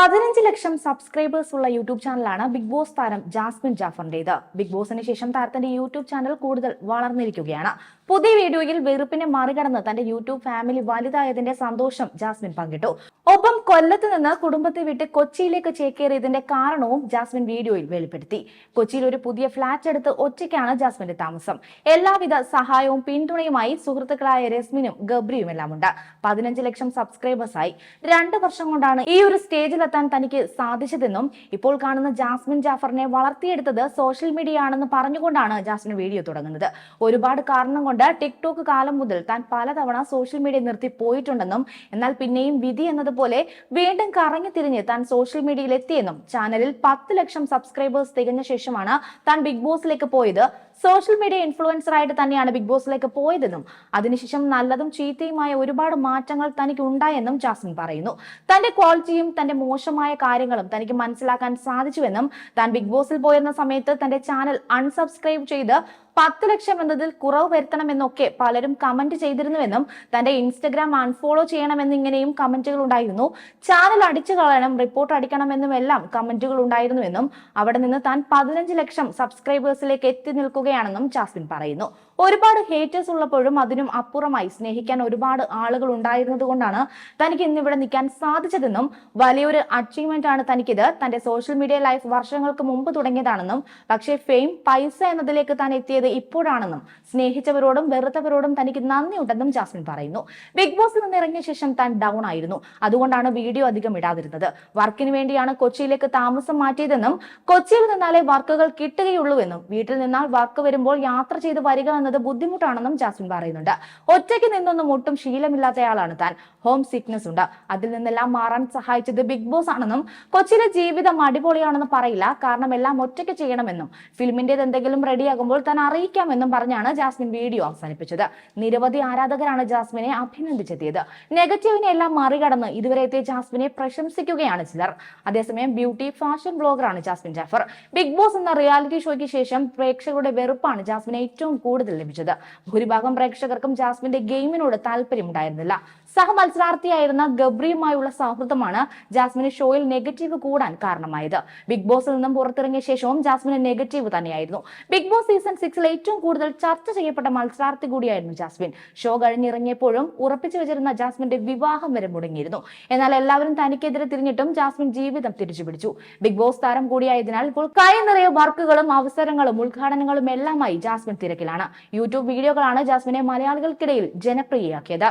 പതിനഞ്ച് ലക്ഷം സബ്സ്ക്രൈബേഴ്സ് ഉള്ള യൂട്യൂബ് ചാനലാണ് ബിഗ് ബോസ് താരം ജാസ്മിൻ ജാഫറിന്റേത്. ബിഗ് ബോസിന് ശേഷം താരത്തിന്റെ യൂട്യൂബ് ചാനൽ കൂടുതൽ വളർന്നിരിക്കുകയാണ്. പുതിയ വീഡിയോയിൽ വെറുപ്പിനെ മറികടന്ന് തന്റെ യൂട്യൂബ് ഫാമിലി വലുതായതിന്റെ സന്തോഷം ജാസ്മിൻ പങ്കിട്ടു. ഒപ്പം കൊല്ലത്ത് നിന്ന് കുടുംബത്തെ വിട്ട് കൊച്ചിയിലേക്ക് ചേക്കേറിയതിന്റെ കാരണവും ജാസ്മിൻ വീഡിയോയിൽ വെളിപ്പെടുത്തി. കൊച്ചിയിൽ ഒരു പുതിയ ഫ്ളാറ്റ് എടുത്ത് ഒറ്റയ്ക്കാണ് ജാസ്മിന്റെ താമസം. എല്ലാവിധ സഹായവും പിന്തുണയുമായി സുഹൃത്തുക്കളായ രസ്മിനും ഗബ്രിയും എല്ലാം ഉണ്ട് പതിനഞ്ച് ലക്ഷം സബ്സ്ക്രൈബേഴ്സായി രണ്ട് വർഷം കൊണ്ടാണ് ഈ ഒരു സ്റ്റേജിലെത്താൻ തനിക്ക് സാധിച്ചതെന്നും ഇപ്പോൾ കാണുന്ന ജാസ്മിൻ ജാഫറിനെ വളർത്തിയെടുത്തത് സോഷ്യൽ മീഡിയ ആണെന്ന് പറഞ്ഞുകൊണ്ടാണ് ജാസ്മിൻ വീഡിയോ തുടങ്ങുന്നത്. ഒരുപാട് കാരണം കൊണ്ട് ടിക്ടോക്ക് കാലം മുതൽ താൻ പലതവണ സോഷ്യൽ മീഡിയ നിർത്തി പോയിട്ടുണ്ടെന്നും എന്നാൽ പിന്നെയും വിധി എന്നതുപോലെ വീണ്ടും കറങ്ങി തിരിഞ്ഞ് താൻ സോഷ്യൽ മീഡിയയിൽ എത്തിയെന്നും ചാനലിൽ പത്ത് ലക്ഷം സബ്സ്ക്രൈബേഴ്സ് തികഞ്ഞ ശേഷമാണ് താൻ ബിഗ് ബോസിലേക്ക് പോയത്. സോഷ്യൽ മീഡിയ ഇൻഫ്ലുവൻസർ ആയിട്ട് തന്നെയാണ് ബിഗ് ബോസിലേക്ക് പോയതെന്നും അതിനുശേഷം നല്ലതും ചീത്തയുമായ ഒരുപാട് മാറ്റങ്ങൾ തനിക്ക് ഉണ്ടായെന്നും ജാസ്മിൻ പറയുന്നു. തന്റെ ക്വാളിറ്റിയും തന്റെ മോശമായ കാര്യങ്ങളും തനിക്ക് മനസ്സിലാക്കാൻ സാധിച്ചുവെന്നും താൻ ബിഗ് ബോസിൽ പോയിരുന്ന സമയത്ത് തന്റെ ചാനൽ അൺസബ്സ്ക്രൈബ് ചെയ്ത് പത്ത് ലക്ഷം എന്നതിൽ കുറവ് വരുത്തണമെന്നൊക്കെ പലരും കമന്റ് ചെയ്തിരുന്നുവെന്നും തന്റെ ഇൻസ്റ്റഗ്രാം അൺഫോളോ ചെയ്യണമെന്നിങ്ങനെയും കമന്റുകൾ ഉണ്ടായിരുന്നു. ചാനൽ അടിച്ചു കളയണം റിപ്പോർട്ട് അടിക്കണമെന്നും എല്ലാം കമന്റുകൾ ഉണ്ടായിരുന്നുവെന്നും അവിടെ നിന്ന് താൻ പതിനഞ്ച് ലക്ഷം സബ്സ്ക്രൈബേഴ്സിലേക്ക് എത്തി നിൽക്കുകയാണെന്നും ജാസ്മിൻ പറയുന്നു. ഒരുപാട് ഹേറ്റേഴ്സ് ഉള്ളപ്പോഴും അതിനും അപ്പുറമായി സ്നേഹിക്കാൻ ഒരുപാട് ആളുകൾ ഉണ്ടായിരുന്നത് കൊണ്ടാണ് തനിക്ക് ഇന്നിവിടെ നിൽക്കാൻ സാധിച്ചതെന്നും വലിയൊരു അച്ചീവ്മെന്റ് ആണ് തനിക്കിത്. തന്റെ സോഷ്യൽ മീഡിയ ലൈഫ് വർഷങ്ങൾക്ക് മുമ്പ് തുടങ്ങിയതാണെന്നും പക്ഷേ ഫെയിം പൈസ എന്നതിലേക്ക് താൻ എത്തിയത് ഇപ്പോഴാണെന്നും സ്നേഹിച്ചവരോടും വെറുത്തവരോടും തനിക്ക് നന്ദിയുണ്ടെന്നും ജാസ്മിൻ പറയുന്നു. ബിഗ് ബോസിൽ നിന്ന് ഇറങ്ങിയ ശേഷം താൻ ഡൗൺ ആയിരുന്നു. അതുകൊണ്ടാണ് വീഡിയോ അധികം ഇടാതിരുന്നത്. വർക്കിന് വേണ്ടിയാണ് കൊച്ചിയിലേക്ക് താമസം മാറ്റിയതെന്നും കൊച്ചിയിൽ നിന്നാലേ വർക്കുകൾ കിട്ടുകയുള്ളൂ എന്നും വീട്ടിൽ നിന്നാൽ വർക്ക് വരുമ്പോൾ യാത്ര ചെയ്ത് വരിക എന്നത് ബുദ്ധിമുട്ടാണെന്നും ജാസ്മിൻ പറയുന്നുണ്ട്. ഒറ്റയ്ക്ക് നിന്നൊന്നും ഒട്ടും ശീലമില്ലാത്തയാളാണ് താൻ. ഹോം സിക്നസ് ഉണ്ട്. അതിൽ നിന്നെല്ലാം മാറാൻ സഹായിച്ചത് ബിഗ് ബോസ് ആണെന്നും കൊച്ചിയിലെ ജീവിതം അടിപൊളിയാണെന്ന് പറയില്ല. കാരണം എല്ലാം ഒറ്റയ്ക്ക് ചെയ്യണമെന്നും ഫിലിമിന്റേത് എന്തെങ്കിലും റെഡിയാകുമ്പോൾ താൻ അറിയിക്കാമെന്നും പറഞ്ഞാണ് ജാസ്മിൻ വീഡിയോ അവസാനിപ്പിച്ചത്. നിരവധി ആരാധകരാണ് ജാസ്മിനെ അഭിനന്ദിച്ചെത്തിയത്. നെഗറ്റീവിനെ എല്ലാം മറികടന്ന് ഇതുവരെ എത്തിയ ജാസ്മിനെ പ്രശംസിക്കുകയാണ് ചിലർ. അതേസമയം ബ്യൂട്ടി ഫാഷൻ ബ്ലോഗറാണ് ജാസ്മിൻ ജാഫർ. ബിഗ് ബോസ് എന്ന റിയാലിറ്റി ഷോയ്ക്ക് ശേഷം പ്രേക്ഷകരുടെ വെറുപ്പാണ് ജാസ്മിന് ഏറ്റവും കൂടുതൽ ലഭിച്ചത്. ഭൂരിഭാഗം പ്രേക്ഷകർക്കും ജാസ്മിന്റെ ഗെയിമിനോട് താല്പര്യമുണ്ടായിരുന്നില്ല. സഹമത്സരാർത്ഥിയായിരുന്ന ഗബ്രിയുമായുള്ള സൗഹൃദമാണ് ജാസ്മിന് ഷോയിൽ നെഗറ്റീവ് കൂടാൻ കാരണമായത്. ബിഗ് ബോസിൽ നിന്നും പുറത്തിറങ്ങിയ ശേഷവും ജാസ്മിന് നെഗറ്റീവ് തന്നെയായിരുന്നു. ബിഗ് ബോസ് സീസൺ സിക്സിൽ ഏറ്റവും കൂടുതൽ ചർച്ച ചെയ്യപ്പെട്ട മത്സരാർത്ഥി കൂടിയായിരുന്നു ജാസ്മിൻ. ഷോ കഴിഞ്ഞിറങ്ങിയപ്പോഴും ഉറപ്പിച്ചു വെച്ചിരുന്ന ജാസ്മിന്റെ വിവാഹം വരെ മുടങ്ങിയിരുന്നു. എന്നാൽ എല്ലാവരും തനിക്കെതിരെ തിരിഞ്ഞിട്ടും ജാസ്മിൻ ജീവിതം തിരിച്ചു പിടിച്ചു ബിഗ് ബോസ് താരം കൂടിയായതിനാൽ ഇപ്പോൾ കൈ നിറയെ വർക്കുകളും അവസരങ്ങളും ഉദ്ഘാടനങ്ങളും എല്ലാമായി ജാസ്മിൻ തിരക്കിലാണ്. യൂട്യൂബ് വീഡിയോകളാണ് ജാസ്മിനെ മലയാളികൾക്കിടയിൽ ജനപ്രിയയാക്കിയത്.